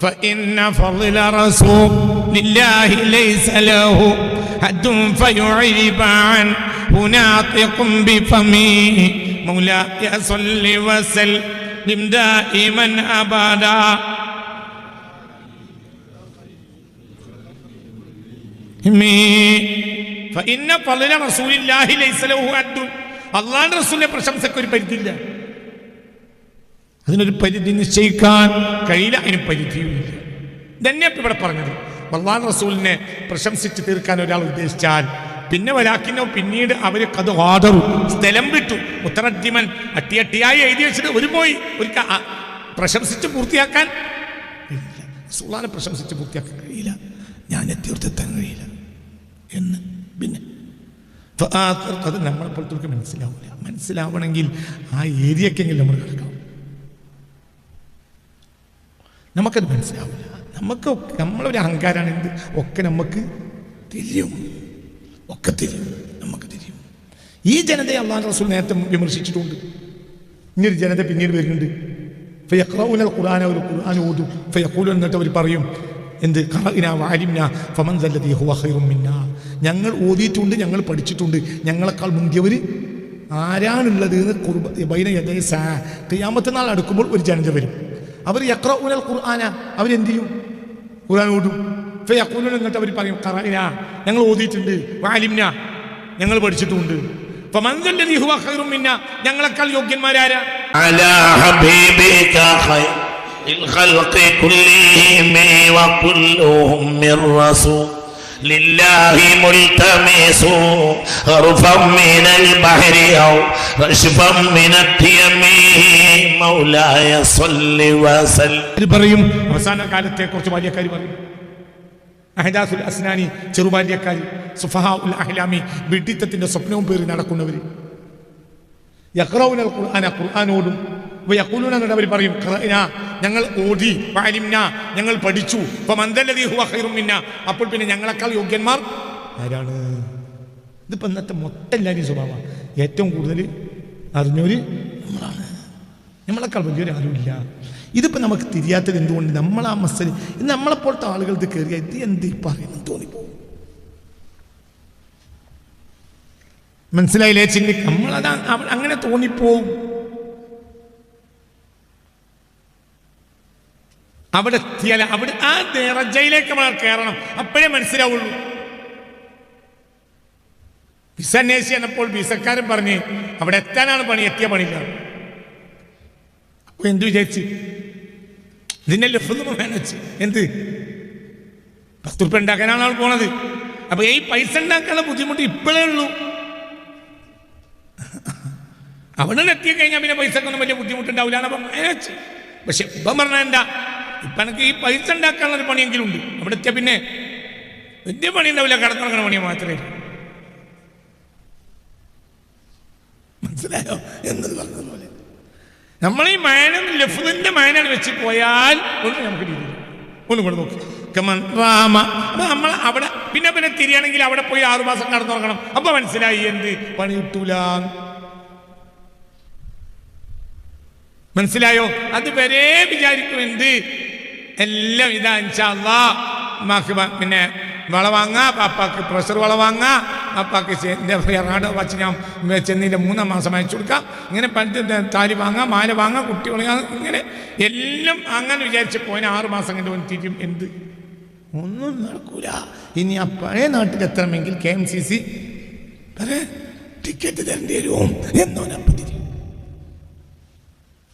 فإن فضل رسول الله ليس له حد فيعرب عنه ناطق بفمه مولاي صل وسلم دائما أبدا فإن فضل رسول الله ليس له حد അള്ളാന്റെ റസൂലിന്റെ പ്രശംസയ്ക്ക് ഒരു പരിധിയില്ല അതിനൊരു പരിധി നിശ്ചയിക്കാൻ കഴിയില്ല അതിന് പരിധിയുമില്ല. തന്നെ ഇവിടെ പറഞ്ഞത്. ഭഗവാൻ റസൂലിനെ പ്രശംസിച്ച് തീർക്കാൻ ഒരാൾ ഉദ്ദേശിച്ചാൽ പിന്നെ വരാക്കിനോ പിന്നീട് അവർക്ക് അത് ഓർഡറു സ്ഥലം വിട്ടു. ഉത്തരദ്യമൻ അട്ടിയട്ടിയായി എഴുതി വെച്ചിട്ട് ഒരു പോയി. ഒരു പ്രശംസിച്ച് പൂർത്തിയാക്കാൻ കഴിയില്ല. പ്രശംസിച്ച് പൂർത്തിയാക്കാൻ കഴിയില്ല. ഞാൻ തീർത്തെത്താൻ കഴിയില്ല. എന്ന് പിന്നെ അത് നമ്മളെപ്പോഴത്തേക്ക് മനസ്സിലാവില്ല മനസ്സിലാവണമെങ്കിൽ ആ ഏരിയക്കെങ്കിലും നമ്മൾ കിടക്കണം. നമുക്കത് മനസ്സിലാവില്ല. നമുക്ക് നമ്മളൊരു അഹങ്കാരമാണ് എന്ത് ഒക്കെ നമുക്ക് തിരിയും. ഒക്കെ തിരിയും. നമുക്ക് തിരിയും. ഈ ജനതയെ അള്ളാഹ് റസൂൽ നേരത്തെ വിമർശിച്ചിട്ടുണ്ട്. ഇനിയൊരു ജനത പിന്നീട് വരുന്നുണ്ട്. ഫയഖ്റഊന ഖുർആന ഒരു ഖുർആൻ ഓതു. ഫയഖൂലു എന്നിട്ട് അവർ പറയും എന്ത്? ഖറഇന വഅലിംന ഫമൻ സല്ലദീ ഹുവ ഖൈറും മിന്ന. ഞങ്ങൾ ഓതിയിട്ടുണ്ട് ഞങ്ങൾ പഠിച്ചിട്ടുണ്ട്. ഞങ്ങളെക്കാൾ മുന്തിയവർ ആരാണുള്ളത് എന്ന് ബൈന യദൈ സാ. ഖിയാമത്ത് നാൾ അടുക്കുമ്പോൾ ഒരു ജനത വരും. അവർ യഖ്റഊനൽ ഖുർആന അവരെന്ത് ചെയ്യും ഖുർആൻ ഓതും ഫയഖൂലു എന്നിട്ട് അവർ പറയും ഖറഇന ഞങ്ങൾ ഓതിയിട്ടുണ്ട് വഅലിംന ഞങ്ങൾ പഠിച്ചിട്ടുണ്ട് ഫമൻ സല്ലദി ഹുവ ഖൈറും മിന്ന ഞങ്ങളെക്കാൾ യോഗ്യന്മാരാരാ على حبيبك خير الخلق كلهم وكلهم من رسول لله ملتمس غرفا من البحر او رشفا من التيم مولاي صل وسلم ഇത് പറയും അവസാന കാലത്തെ കുറിച്ച് ബാല്യക്കാർ പറയും അഹദാസുൽ അസ്നാനി ചെറുബാല്യക്കാർ സുഫഹാ ഉൽ അഹ്ലാമി വിഡിത്തത്തിന്റെ സ്വപ്നവും പേറി നടക്കുന്നവർ യഖ്റൗനൽ ഖുർആന ഖുർആനോടും വയഖൂലൂന എന്നിട്ട് അവർ പറയും ഞങ്ങൾ ഓതി വഅലിംന ഞങ്ങൾ പഠിച്ചു. ഹുവ ഖൈറും മിന്ന. അപ്പോൾ പിന്നെ ഞങ്ങളെക്കാൾ യോഗ്യന്മാർ ആരാണ്? ഇതിപ്പോ ഇന്നത്തെ മൊത്തം എല്ലാവരും സ്വഭാവം ഏറ്റവും കൂടുതൽ അറിഞ്ഞവര് നമ്മളാണ്. നമ്മളെക്കാൾ വലിയൊരു ആരുമില്ല. ഇതിപ്പോൾ നമുക്ക് തിരിയാത്തത് എന്തുകൊണ്ട്? നമ്മൾ ആ മസ്സൽ ഇത് നമ്മളെപ്പോഴത്തെ ആളുകൾ ഇത് കയറിയ ഇത് എന്ത് പറയുന്നു തോന്നിപ്പോ? മനസ്സിലായില്ലേ ചിന്തി നമ്മളത് അങ്ങനെ തോന്നിപ്പോവും. അവിടെ എത്തിയാൽ അവിടെ ആ നിറജയിലേക്ക് നമ്മൾ കയറണം. അപ്പോഴേ മനസ്സിലാവുള്ളൂ. വിസ അന്വേഷിച്ച് ചെന്നപ്പോൾ വിസക്കാരൻ പറഞ്ഞ് അവിടെ എത്താനാണ് പണി എത്തിയ പണിയില്ല. അപ്പൊ എന്ത് വിചാരിച്ച്? ലഫ്തൊന്നും വേണം എന്ത്? പത്ത് ഉറുപ്പ ഉണ്ടാക്കാനാണ് ആൾ പോണത്. അപ്പൊ ഈ പൈസ ഉണ്ടാക്കാനുള്ള ബുദ്ധിമുട്ട് ഇപ്പോഴേ ഉള്ളൂ. അവിടെ എത്തി കഴിഞ്ഞാൽ പിന്നെ പൈസക്കൊന്നും വലിയ ബുദ്ധിമുട്ടുണ്ടാവില്ല പക്ഷെ ഇപ്പം പറഞ്ഞാൽ എന്താ? ഇപ്പം എനിക്ക് ഈ പൈസ ഉണ്ടാക്കാനുള്ള ഒരു പണിയെങ്കിലും ഉണ്ട് അവിടെ എത്തിയാൽ പിന്നെ വലിയ പണി ഉണ്ടാവില്ല കടത്തിറങ്ങുന്ന പണി മാത്രമേ. മനസ്സിലായോ? എന്നത് പറഞ്ഞതുപോലെ. നമ്മൾ ഈ മയനം ലഫുദിന്റെ മയനാണ് വെച്ച് പോയാൽ ഒന്ന് നമുക്ക് രീതിയിൽ ഒന്നും കൂടെ നോക്കി. കമൻ റാമ നമ്മൾ അവിടെ പിന്നെ പിന്നെ തിരിയാണെങ്കിൽ അവിടെ പോയി ആറുമാസം കടന്നുറങ്ങണം അപ്പൊ മനസ്സിലായി എന്ത്? പണി കിട്ടൂല. മനസ്സിലായോ? അതുവരെ വിചാരിക്കും എന്ത്? എല്ലാം ഇതാ ഇൻഷാല്ലാ ഉമ്മാക്ക് വ- പിന്നെ വള വാങ്ങാ പാപ്പാക്ക് പ്രഷർ വള വാങ്ങാ പാപ്പാക്ക് എറാട് വച്ച് ഞാൻ ചെന്നിന്റെ മൂന്നാം മാസം അയച്ചു കൊടുക്കാം. ഇങ്ങനെ പണ്ട് താലി വാങ്ങാം മാല വാങ്ങാം കുട്ടി വാങ്ങാം ഇങ്ങനെ എല്ലാം അങ്ങനെ വിചാരിച്ച് പോയിന് ആറ് മാസം കണ്ട് തിരിയും. എന്ത്? ഒന്നും നടക്കൂല. ഇനി ആ പഴയ നാട്ടിൽ എത്തണമെങ്കിൽ K M C C ticket തരേണ്ടി വരും എന്നോനപ്പം തിരിയും.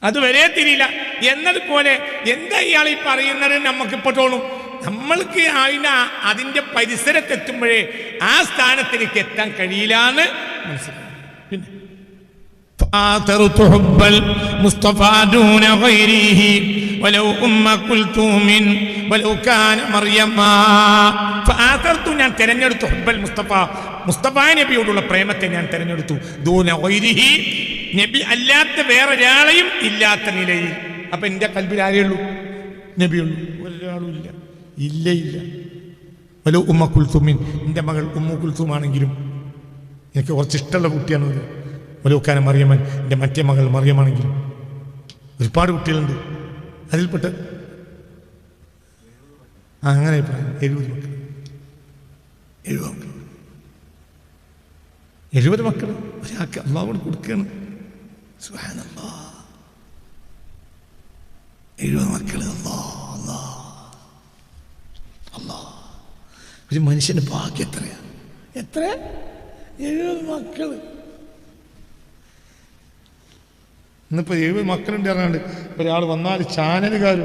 അതുവരെ തിരിയില്ല എന്നതുപോലെ എന്താ ഇയാൾ ഈ പറയുന്നത് നമുക്കിപ്പോ തോന്നും നമ്മൾക്ക് അതിന് അതിന്റെ പരിസരത്തെത്തുമ്പോഴേ ആ സ്ഥാനത്തിലേക്ക് എത്താൻ കഴിയില്ല എന്ന് മനസ്സിലാവും പിന്നെ فآثرت حب المصطفى دون غيره ولو أم كلثوم ولو كان مريما فآثرت ഞാൻ തിരഞ്ഞെടുത്തു ഹുബ്ബൽ മുസ്തഫ മുസ്തഫ നബിയോടുള്ള പ്രേമത്തെ ഞാൻ തിരഞ്ഞെടുത്തു ദൂന വൈരിഹി നബി അല്ലാത്ത വേറൊരാളെയും ഇല്ലാത്ത നിലയിൽ. അപ്പൊ എന്റെ കൽബിൽ ആരെയുള്ളൂ നബിയുള്ളൂ. ഒരാളും ഇല്ല. ഇല്ല ഇല്ല. വല്ല ഉമ്മ കുൽത്തുമിൻ. എന്റെ മകൾ ഉമ്മ കുൽത്തുമാണെങ്കിലും എനിക്ക് കുറച്ച് ഇഷ്ടമുള്ള കുട്ടിയാണ് അത് വലൂക്കാന മറിയമ്മൻ. എന്റെ മറ്റേ മകൾ മറിയമാണെങ്കിലും ഒരുപാട് കുട്ടികളുണ്ട്. അതിൽപ്പെട്ട് അങ്ങനെ പറയാം എഴുപത് മക്കൾ എഴുപത് മക്കൾ എഴുപത് മക്കൾ ഒരാൾക്ക് അള്ളാഹോട് കൊടുക്കുകയാണ്. സുബ്ഹാനല്ലാ. എഴുപത് മക്കൾ അല്ലാ അല്ലാ. അല്ലാ. ഒരു മനുഷ്യന്റെ ഭാഗ്യം എത്രയാ? എത്ര? എഴുപത് മക്കൾ ഇന്നിപ്പോ എഴുപത് മക്കളുണ്ട് അറിയാണ്ട് ഒരാൾ വന്നാൽ ചാനലുകാരും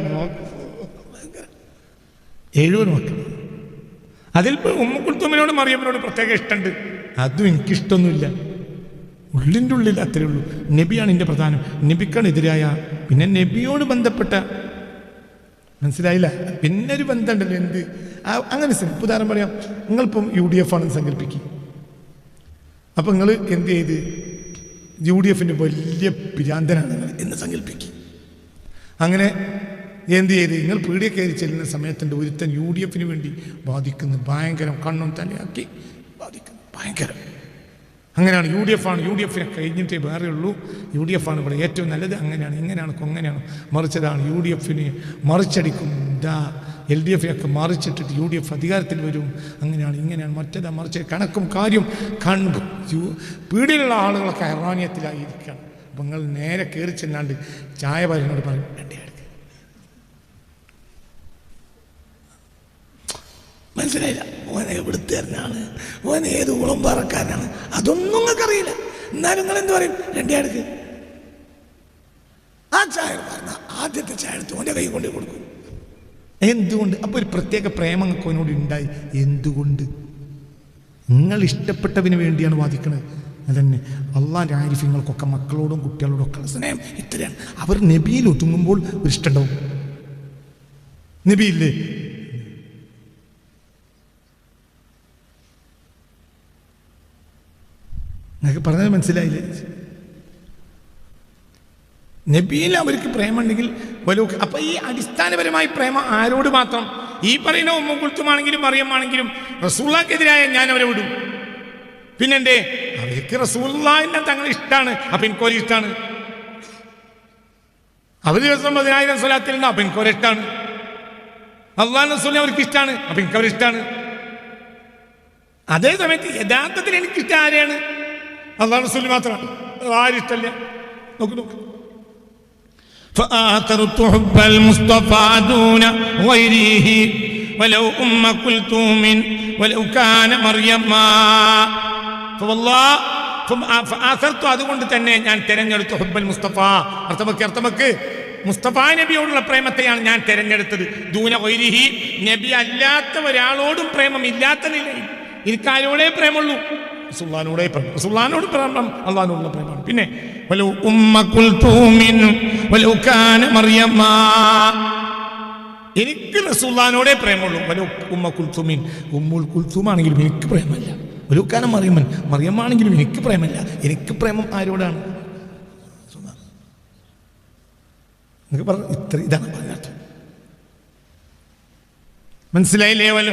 എഴുപത് മക്കൾ അതിൽ ഉമ്മക്കുൽത്തുമ്മിനോട് മറിയമ്മനോട് പ്രത്യേക ഇഷ്ടമുണ്ട്. അതും എനിക്കിഷ്ടമൊന്നുമില്ല ഉള്ളിന്റെ ഉള്ളിൽ അത്രേ ഉള്ളൂ. നബിയാണ് എന്റെ പ്രധാനം. നബിക്കാണ് എതിരായ. പിന്നെ നബിയോട് ബന്ധപ്പെട്ട. മനസ്സിലായില്ല? പിന്നെ ഒരു ബന്ധമുണ്ടല്ലോ എന്ത്? അങ്ങനെ ഉദാഹരണം പറയാം. നിങ്ങളിപ്പം യു ഡി എഫ് ആണെന്ന് സങ്കല്പിക്കും. അപ്പം നിങ്ങൾ എന്ത് ചെയ്ത്? യു ഡി എഫിന്റെ വലിയ പിരാന്തനാണ് നിങ്ങൾ എന്ന് സങ്കല്പിക്കും. അങ്ങനെ എന്ത് ചെയ്ത്? നിങ്ങൾ പീടിയ കയറി ചെല്ലുന്ന സമയത്തിന്റെ ഒരുത്തൻ യു ഡി എഫിന് വേണ്ടി ബാധിക്കുന്നു ഭയങ്കരം കണ്ണും തലയാക്കി ബാധിക്കുന്നു ഭയങ്കരം. അങ്ങനെയാണ്. യു ഡി എഫ് ആണ്. യു ഡി എഫിനെ കഴിഞ്ഞിട്ടേ വേറെ ഉള്ളൂ. യു ഡി എഫ് ആണ് ഇവിടെ ഏറ്റവും നല്ലത്. അങ്ങനെയാണ് ഇങ്ങനെയാണ് കൊങ്ങനെയാണ് മറിച്ചതാണ് യു ഡി എഫിനെ മറിച്ചടിക്കും ദാ എൽ ഡി എഫിനൊക്കെ മറിച്ചിട്ടിട്ട് യു ഡി എഫ് അധികാരത്തിൽ വരും. അങ്ങനെയാണ് ഇങ്ങനെയാണ്. മറ്റേതാ മറിച്ച് കണക്കും കാര്യം കണ്ടു. പീടിയിലുള്ള ആളുകളൊക്കെ അറാനിയത്തിലായിരിക്കണം അപ്പം നിങ്ങൾ നേരെ കയറി ചെന്നാണ്ട് ചായ പറയുന്നോട് പറയും. മനസ്സിലായില്ല? ഓൻ എവിടുത്തേരനാണ് ഓൻ ഏത് ഉളമ്പാറക്കാരനാണ് അതൊന്നും നിങ്ങൾക്കറിയില്ല എന്നാലും നിങ്ങൾ എന്ത് പറയും? രണ്ടേ അടുക്ക് ആ ചായ പറഞ്ഞ ആദ്യത്തെ ചായ എടുത്ത് ഓന്റെ കൈ കൊണ്ട് കൊടുക്കും. എന്തുകൊണ്ട്? അപ്പോൾ ഒരു പ്രത്യേക പ്രേമം അവനോട് ഉണ്ടായി. എന്തുകൊണ്ട്? നിങ്ങൾ ഇഷ്ടപ്പെട്ടവന് വേണ്ടിയാണ് വാദിക്കുന്നത് അതന്നെ. അള്ളാന്റെ ആരിഫ്യങ്ങൾക്കൊക്കെ മക്കളോടും കുട്ടികളോടും ഒക്കെ സ്നേഹം ഇത്രയാണ്. അവർ നബിയിൽ ഒതുങ്ങുമ്പോൾ ഒരു ഇഷ്ടമുണ്ടാവും നബിയില്ലേ? നിങ്ങൾക്ക് പറഞ്ഞത് മനസ്സിലായില്ലേ? നബിയിൽ അവർക്ക് പ്രേമുണ്ടെങ്കിൽ വലു അപ്പൊ ഈ അടിസ്ഥാനപരമായി പ്രേമ ആരോട് മാത്രം? ഈ പറയുന്ന ഉമ്മക്കുൽത്തുമാണെങ്കിലും മറിയമാണെങ്കിലും റസൂള്ളക്കെതിരായ ഞാൻ അവരെ വിടും. പിന്നെന്റെ അവർക്ക് റസൂള്ളാഹിന്റെ തങ്ങളെ ഇഷ്ടമാണ് അപ്പൊ എനിക്കൊരു ഇഷ്ടമാണ് അവർ ദിവസം പതിനായിരം സ്വലാത്തിലുണ്ട് അപ്പൊ എനിക്കൊരു ഇഷ്ടമാണ് അള്ളാഹ് റസൂലിനെ അവർക്ക് ഇഷ്ടമാണ് അപ്പൊ എനിക്ക് അവർ ഇഷ്ടമാണ് അതേ സമയത്ത് യഥാർത്ഥത്തിൽ എനിക്കിഷ്ടം ആരെയാണ്? അള്ളാഹ് റസൂൽ മാത്രമാണ് ആരും ഇഷ്ടമല്ല നോക്ക് നോക്ക് فآثرت حب المصطفى دون غيره ولو أم كلثوم ولو كان مريما فوالله ഫആസർതു അതുകൊണ്ട് തന്നെ ഞാൻ തിരഞ്ഞെടുത്തു ഹുബ്ബൽ മുസ്തഫ അർത്ഥമക്ക് അർത്ഥമക്ക് മുസ്തഫ നബിയോടുള്ള പ്രേമത്തെയാണ് ഞാൻ തിരഞ്ഞെടുത്തത് ദൂന വൈരിഹി നബി അല്ലാത്ത ഒരാളോടും പ്രേമം ഇല്ലാത്ത നിലയിൽ എനിക്ക് ആരോടേ പ്രേമുള്ളൂ സുൽത്താനോടെ പ്രേമം സുൽത്താനോട് പ്രേമം അള്ളഹാനോടുള്ള പ്രേമമാണ് പിന്നെ എനിക്ക് റസൂല്ലാനോടെ പ്രേമുള്ളൂ. വലു ഉമ്മ ഉമ്മുൽ കുൽത്തുമാണെങ്കിലും എനിക്ക് പ്രേമല്ല വലുക്കാനം മറിയമ്മൻ മറിയമ്മാണെങ്കിലും എനിക്ക് പ്രേമല്ല എനിക്ക് പ്രേമം ആരോടാണ്. നിങ്ങൾക്ക് പറഞ്ഞു ഇത്ര ഇതാണ് പറഞ്ഞത്. മനസ്സിലായില്ലേ? വല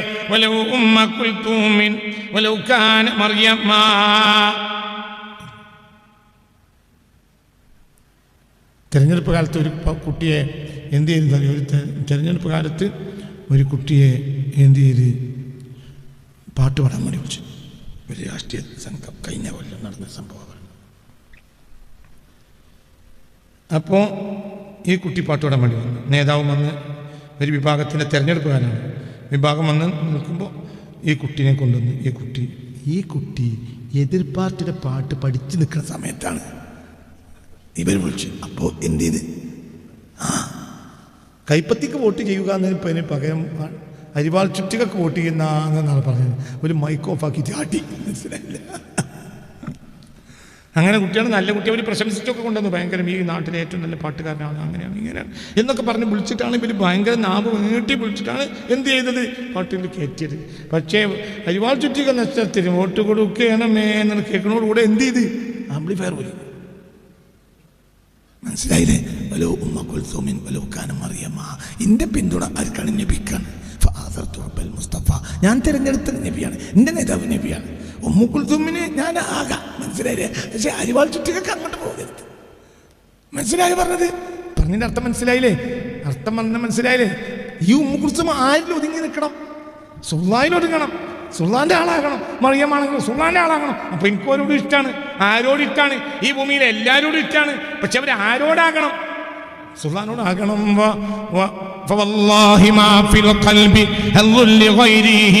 തെരഞ്ഞെടുപ്പ് കാലത്ത് ഒരു കുട്ടിയെ എന്ത് ചെയ്ത്? ഒരു തിരഞ്ഞെടുപ്പ് തെരഞ്ഞെടുപ്പ് കാലത്ത് ഒരു കുട്ടിയെ എന്ത് ചെയ്ത്? പാട്ട് പാടാൻ വേണ്ടി വിളിച്ചു. ഒരു രാഷ്ട്രീയ സംഘം കഴിഞ്ഞ കൊല്ലം നടന്ന സംഭവമാണ് അപ്പോൾ ഈ കുട്ടി പാട്ട് പാടാൻ വേണ്ടി വന്നു. നേതാവ് വന്ന് ഒരു വിഭാഗത്തിന്റെ തെരഞ്ഞെടുപ്പുകാരാണ് വിഭാഗം വന്ന് നിൽക്കുമ്പോൾ ഈ കുട്ടീനെ കൊണ്ടുവന്ന് ഈ കുട്ടി ഈ കുട്ടി എതിർ പാർട്ടിയുടെ പാട്ട് പഠിച്ചു നിൽക്കുന്ന സമയത്താണ് ഇവർ വിളിച്ചു അപ്പോൾ എന്ത് ചെയ്ത് ആ കൈപ്പത്തിക്ക് വോട്ട് ചെയ്യുക എന്നതിന് പകരം അരിവാൾ ചുറ്റികൾക്ക് വോട്ട് ചെയ്യുന്ന എന്നാണ് പറഞ്ഞത്. ഒരു മൈക്ക് ഓഫ് ആക്കി ചാട്ടി മനസ്സിലായില്ല? അങ്ങനെ കുട്ടിയാണ് നല്ല കുട്ടി അവർ പ്രശംസിച്ചൊക്കെ കൊണ്ടുവന്നു. ഭയങ്കര ഈ നാട്ടിലെ ഏറ്റവും നല്ല പാട്ടുകാരനാണ് അങ്ങനെയാണ് ഇങ്ങനെയാണ്. എന്നൊക്കെ പറഞ്ഞ് വിളിച്ചിട്ടാണ് ഇവർ ഭയങ്കര നാവ് നീട്ടി വിളിച്ചിട്ടാണ് എന്ത് ചെയ്തത്? പാട്ടിൽ കയറ്റിയത്. പക്ഷേ അരിവാൾ ചുറ്റിക നഷ്ടത്തിന് വോട്ട് കൊടുക്കണമേ എന്ന് കേൾക്കണോടുകൂടെ എന്ത് ചെയ്ത്? ആംപ്ലിഫയർ പോയി. മനസ്സിലായില്ലേ? വലോ ഉമ്മ കുൽസോമിൻ വലോ കാനം അറിയമ്മ എന്റെ പിന്തുണ ആർക്കാണ് നബിക്കാണ് മുസ്തഫ ഞാൻ തിരഞ്ഞെടുത്ത നബിയാണ് എന്റെ നേതാവ് നബിയാണ്. ഉമ്മ കുൽസോമിനെ ഞാൻ ആകാം. മനസ്സിലായില്ലേ പക്ഷെ അരിവാൾ ചുറ്റികൾക്ക് അങ്ങോട്ട് പോകരുത്. മനസ്സിലായി പറഞ്ഞത്? പറഞ്ഞതിന്റെ അർത്ഥം മനസ്സിലായില്ലേ? അർത്ഥം പറഞ്ഞ മനസ്സിലായില്ലേ? ഈ ഉമ്മുക്കുറിച്ചും ആരിൽ ഒതുങ്ങി നിൽക്കണം? സുൽത്താനിൽ ഒതുങ്ങണം. സുൽത്താന്റെ ആളാകണം. മറിയമാണെങ്കിൽ സുൽത്താന്റെ ആളാകണം. അപ്പൊ എനിക്ക് ഓരോട് ഇഷ്ടമാണ് ആരോട് ഇഷ്ടമാണ് ഈ ഭൂമിയിൽ എല്ലാവരോടും ഇഷ്ടമാണ് പക്ഷെ അവർ ആരോടാകണം? സുൽത്താനോടാകണം فوالله ما في القلب حظ لغيره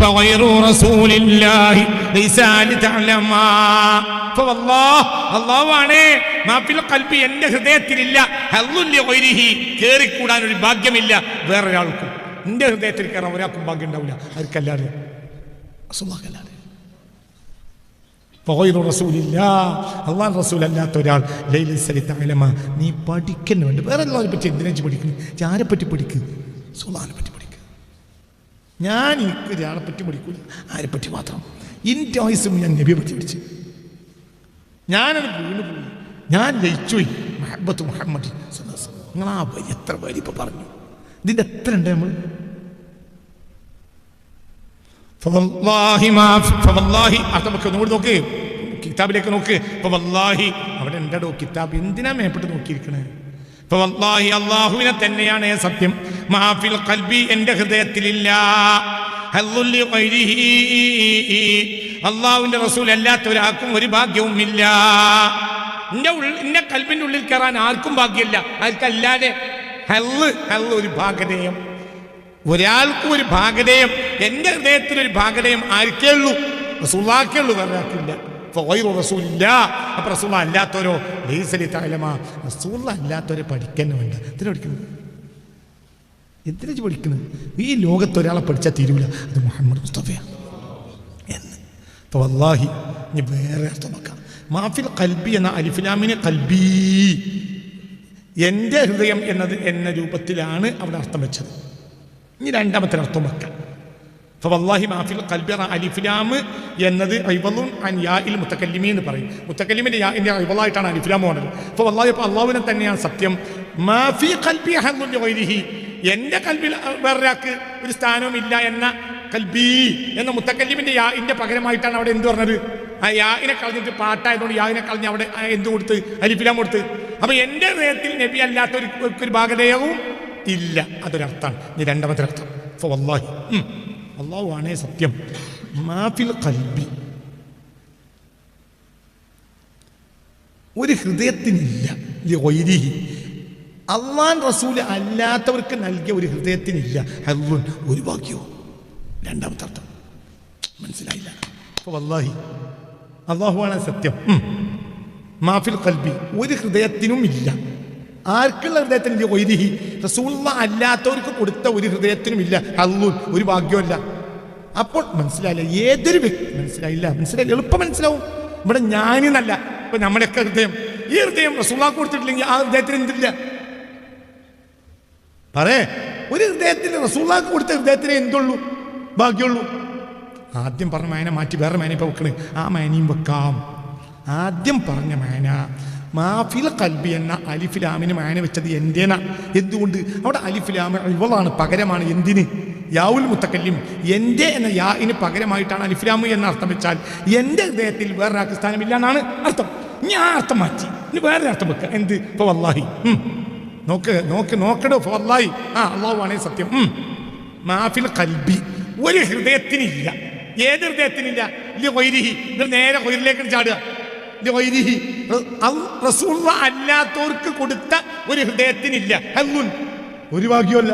فغير رسول الله ليس لتعلما فوالله الله ആണ് ما في القلب എൻ്റെ ഹൃദയത്തിലില്ല حظ لغيره കേറിക്കൂടാൻ ഒരു ഭാഗ്യമില്ല വേറൊരാൾക്കും എൻ്റെ ഹൃദയത്തിൽ കയറാൻ ഒരാൾക്കും ഭാഗ്യം ഉണ്ടാവില്ല ആർക്കല്ലാതെ അസുഖല്ലാതെ ഫഗൈറു റസൂലില്ല അള്ളാൻ റസൂൽ അല്ലാത്ത ഒരാൾ ലൈലി സലിത്തലമ നീ പഠിക്കുന്നുണ്ട് വേറെ എല്ലാവരെ പറ്റി എന്തിനെ പഠിക്കുന്നു ആരെ പറ്റി പഠിക്ക്? സുലാനെ പറ്റി പഠിക്കുക ഞാൻ എനിക്ക് ഒരാളെ പറ്റി പഠിക്കൂല. ആരെ പറ്റി മാത്രം. ഇന്റെ വയസ്സും ഞാൻ നബി പറ്റി പഠിച്ചു. ഞാനത് വീണ് പോയി. ഞാൻ ജയിച്ചുപോയി മഹബത്ത് മുഹമ്മദ് നിങ്ങൾ ആ എത്ര വരി ഇപ്പോൾ പറഞ്ഞു? ഇതിന്റെ എത്ര ഉണ്ട് നമ്മൾ ഫവല്ലാഹി മാ ഫവല്ലാഹി അത് നമുക്ക് ഒന്നുകൂടി നോക്ക്. കിതാബിലേക്ക് നോക്ക്. ഫവല്ലാഹി അവിടെ ഉണ്ടോ കിതാബ്? എന്തിനാ മേപ്പെട്ട് നോക്കിയിരിക്കണേ? ഫവല്ലാഹി അള്ളാഹുവിനെ തന്നെയാണ് സത്യം. മാഫിൽ കൽബി എന്റെ ഹൃദയത്തിലില്ല. അള്ളാഹുവിന്റെ റസൂൽ അല്ലാത്ത ഒരാൾക്കും ഒരു ഭാഗ്യവും ഇല്ല. എന്റെ ഉള്ളിൽ എന്റെ കൽബിന്റെ ഉള്ളിൽ കയറാൻ ആർക്കും ഭാഗ്യമില്ല. ആർക്കല്ലാതെ ഹല്ല് ഹല്ല് ഒരു ഭാഗധേയം. ഒരാൾക്കും ഒരു ഭാഗധേയം. എന്റെ ഹൃദയത്തിൽ ഒരു ഭാഗധേയം ആർക്കേ ഉള്ളൂ? റസൂള്ളാക്കേ ഉള്ളൂ വേറെ ആർക്കില്ല റസൂള്ള അല്ലാത്തവരോ? ലൈസലി താലമ റസൂള്ള അല്ലാത്തവരെ പഠിക്കാൻ വേണ്ട. എന്തിനാ പഠിക്കുന്നത്? എന്തിനാ പഠിക്കുന്നത്? ഈ ലോകത്ത് ഒരാളെ പഠിച്ചാൽ തീരൂല. അത് മുഹമ്മദ് മുസ്തഫയാണ്. എന്ന്. വല്ലാഹി ഇനി വേറെ അർത്ഥം നോക്കാം. മാഫിൽ കൽബി എന്ന അലിഫിലാമിന് കൽബി എന്റെ ഹൃദയം എന്നത് എന്ന രൂപത്തിലാണ് അവിടെ അർത്ഥം വെച്ചത്. ഇനി രണ്ടാമത്തെ അർത്ഥം വെക്കാം. അപ്പോൾ വല്ലാഹി മാഫിൽ കൽബി എന്ന അലിഫിലാം എന്നത് ഐബലുൻ അൻ യാ ഇൽ എന്ന് പറയും. മുത്തക്കല്ലിമിന്റെ യാ എന്റെ ഐബലായിട്ടാണ് അലിഫിലാം പോകുന്നത് അപ്പോൾ വല്ലാഹി അപ്പോൾ അള്ളാഹുവിനെ തന്നെയാണ് സത്യം. മാഫി കൽബി ഹല്ലുൻ വൈരിഹി എന്റെ കൽബിൽ വേറൊരാൾക്ക് ഒരു സ്ഥാനവും ഇല്ല എന്ന കൽബി എന്ന മുത്തക്കല്ലിമിന്റെ യാഇന്റെ പകരമായിട്ടാണ് അവിടെ എന്ത് പറഞ്ഞത്? ആ യാഇനെ കളഞ്ഞിട്ട് പാട്ടായതുകൊണ്ട് യാഇനെ കളഞ്ഞ് അവിടെ എന്ത് കൊടുത്ത്? അലിഫിലാം കൊടുത്ത്. അപ്പൊ എന്റെ ഹൃദയത്തിൽ നബി അല്ലാത്ത ഒരു ഒരു ഭാഗതയവും ഇല്ല. അതൊരർത്ഥാണ് ഇനി രണ്ടാമത്തെ അർത്ഥം വല്ലാഹി. അള്ളാഹു ആണേ സത്യം. മാഫിൽ കൽബി ഒരു ഹൃദയത്തിനില്ല. ഒയിരിഹി അള്ളാൻ റസൂൽ അല്ലാത്തവർക്ക് നൽകിയ ഒരു ഹൃദയത്തിനില്ല. ഹർറുൻ ഒരു ഭാഗ്യവും രണ്ടാമത്തെ അർത്ഥം. മനസ്സിലായില്ല. വല്ലാഹി അള്ളാഹുവാണ് സത്യം. മാഫിൽ കൽബി ഒരു ഹൃദയത്തിനും ഇല്ല ആർക്കുള്ള ഹൃദയത്തിന് ഒരിഹി റസൂള്ള അല്ലാത്തവർക്ക് കൊടുത്ത ഒരു ഹൃദയത്തിനും ഇല്ല അല്ലു ഒരു ഭാഗ്യമല്ല അപ്പോൾ മനസ്സിലായില്ല. ഏതൊരു വ്യക്തി മനസ്സിലായില്ല. മനസ്സിലായില്ല. എളുപ്പം മനസ്സിലാവും. ഇവിടെ ഞാനെന്നല്ല. ഇപ്പൊ നമ്മുടെയൊക്കെ ഹൃദയം. ഈ ഹൃദയം റസൂള്ള കൊടുത്തിട്ടില്ലെങ്കിൽ ആ ഹൃദയത്തിന് എന്തില്ല? പറയേ. ഒരു ഹൃദയത്തിന് റസൂള്ളാക്ക് കൊടുത്ത ഹൃദയത്തിന് എന്തുള്ളൂ? ഭാഗ്യമുള്ളൂ. ആദ്യം പറഞ്ഞ മേന മാറ്റി വേറെ മേന ഇപ്പൊ വെക്കണേ. ആ മേനയും വെക്കാം. ആദ്യം പറഞ്ഞ മേന മാഫിൽ കൽബി എന്ന അലിഫിലാമിന് മായന വെച്ചത് എന്തേന എന്തുകൊണ്ട്? അവിടെ അലിഫിലാമ ഇവളാണ് പകരമാണ് എന്തിന്? യാവുൽ മുത്തക്കല്ലിം. എന്റെ എന്ന യാഇന് പകരമായിട്ടാണ് അലിഫിലാമ് എന്ന അർത്ഥം വെച്ചാൽ എന്റെ ഹൃദയത്തിൽ വേറൊരാൾക്ക് സ്ഥാനമില്ല എന്നാണ് അർത്ഥം. ഞാൻ അർത്ഥം മാറ്റി. ഇനി വേറെ അർത്ഥം വെക്കുക എന്ത്? ഇപ്പോൾ വല്ലാഹി. നോക്ക് നോക്ക് നോക്കടോ. വല്ലാഹി ആ അള്ളാഹു ആണേ സത്യം. മാഫിൽ കൽബി. ഒരു ഹൃദയത്തിനില്ല. ഏത് ഹൃദയത്തിനില്ല? ഇല്ല കൊയിരിഹി ഇത് നേരെ കൊയിരിലേക്ക് ചാടുക. അല്ലാത്തവർക്ക് കൊടുത്ത ഒരു ഹൃദയത്തിനില്ല ഹൽമുൻ ഒരു ഭാഗ്യമല്ല